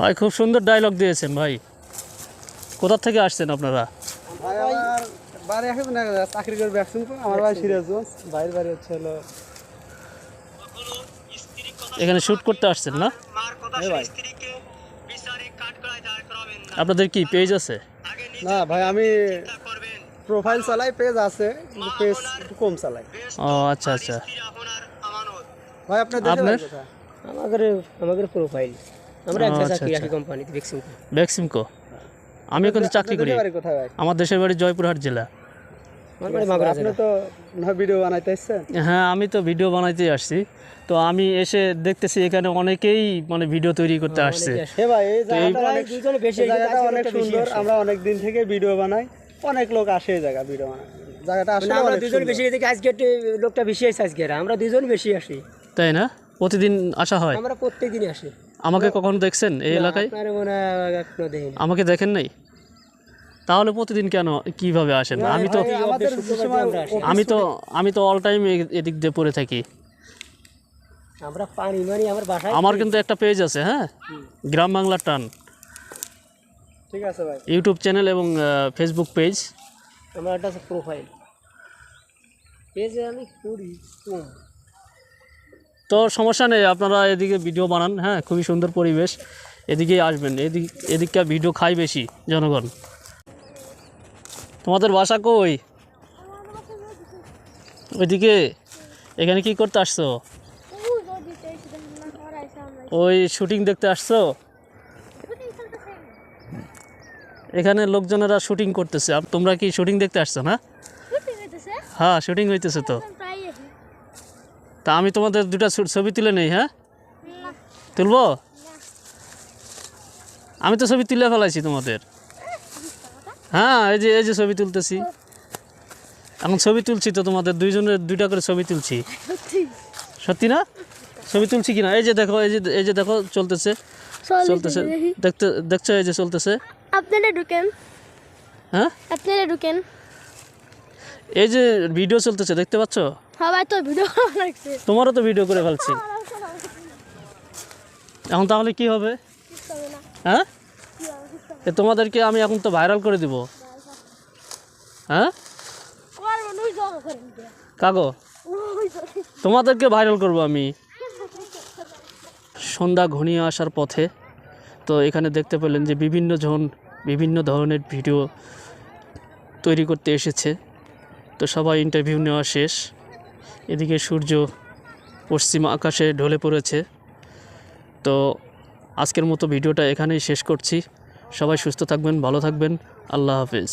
ভাই খুব সুন্দর ডায়লগ দিয়েছেন ভাই। কোথা থেকে আসছেন আপনারা? বাড়ি এখন চাকরি করে ব্যবসা আমার বাড়ি সিরাজগঞ্জ বাইরের বাড়ি হচ্ছে হলো এখানে শ্যুট করতে আসছেন না? আপনাদের কি পেজ আছে? না ভাই আমি প্রোফাইল চালাই পেজ আছে পেজ একটু কম চালাই। ও আচ্ছা আচ্ছা। ভাই আপনার? আমাদের আমাদের প্রোফাইল আমরা আচ্ছা, চাকরি আচ্ছা। রাখি কোম্পানিতে ভ্যাকসিন ভ্যাকসিমকো আমি কিন্তু চাকরি করি। আমার দেশের বাড়ি জয়পুরহাট জেলা। হ্যাঁ আমি তো ভিডিও বানাইতে আসছি। তো আমি এসে দেখতেছি এখানে অনেকেই মানে ভিডিও তৈরি করতে আসছে। হে ভাই এই জায়গাটা আমরা অনেক দিন থেকে ভিডিও বানাই। অনেক লোক আসে এই জায়গা ভিডিও বানাই জায়গাটা আসলে মানে আমরা দুজন বেশি দেখি আজকে লোকটা বেশি আসে আজকে। আমরা দুজন বেশি আসি। তাই না? প্রতিদিন আসা হয়? আমরা প্রত্যেক দিনই আসি। আমাকে কখনো দেখছেন এই এলাকায়? আমাকে দেখেন নাই? তাহলে প্রতিদিন কেন কীভাবে আসেন? আমি তো আমি তো আমি তো অল টাইম এদিক দিয়ে পড়ে থাকি। আমরা পানি মানি আমার বাসায় আমার কিন্তু একটা পেজ আছে হ্যাঁ? গ্রাম বাংলা টান। ঠিক আছে ভাই। ইউটিউব চ্যানেল এবং ফেসবুক পেজ আমার একটা প্রোফাইল পেজে আমি করি কম তো সমস্যা নেই আপনারা এদিকে ভিডিও বানান হ্যাঁ খুবই সুন্দর পরিবেশ। এদিকেই আসবেন এদিক এদিককার ভিডিও খাই বেশি জনগণ। তোমাদের বাসা কই? ওইদিকে এখানে কি করতে আসছো? ওই শুটিং দেখতে আসছো? এখানে লোকজনেরা শুটিং করতেছে আর তোমরা কি শুটিং দেখতে আসছো না? হ্যাঁ শুটিং হইতেছে তো। তা আমি তোমাদের দুটা ছবি তুলে নেই হ্যাঁ? তুলবো? আমি তো ছবি তুলে ফেলাইছি তোমাদের। হ্যাঁ এই যে এই যে ছবি তুলতেছি। এখন ছবি তুলছি তো তোমাদের দুইজনের দুইটা করে ছবি তুলছি। সত্যি না? ছবি তুলছি কিনা? এই যে দেখো এই যে এই যে দেখো চলতেছে। চলতেছে। দেখতে দেখছ এই যে চলতেছে? আপনারা ঢুকেন। হ্যাঁ? আপনারা ঢুকেন। এই যে ভিডিও চলতেছে দেখতে পাচ্ছ? সবাই তো ভিডিও লাগছে। তোমারও তো ভিডিও করে ফেলছি। এখন তাহলে কি হবে? হ্যাঁ? এ তোমাদেরকে আমি এখন তো ভাইরাল করে দিব। হ্যাঁ? কাগো? তোমাদেরকে ভাইরাল করব আমি। সন্ধ্যা ঘনিয়ে আসার পথে তো এখানে দেখতে পেলেন যে বিভিন্ন জন বিভিন্ন ধরনের ভিডিও তৈরি করতে এসেছে। তো সবাই ইন্টারভিউ নেওয়া শেষ। এদিকে সূর্য পশ্চিম আকাশে ঢলে পড়েছে। তো আজকের মতো ভিডিওটা এখানেই শেষ করছি। সবাই সুস্থ থাকবেন, ভালো থাকবেন। আল্লাহ হাফিজ।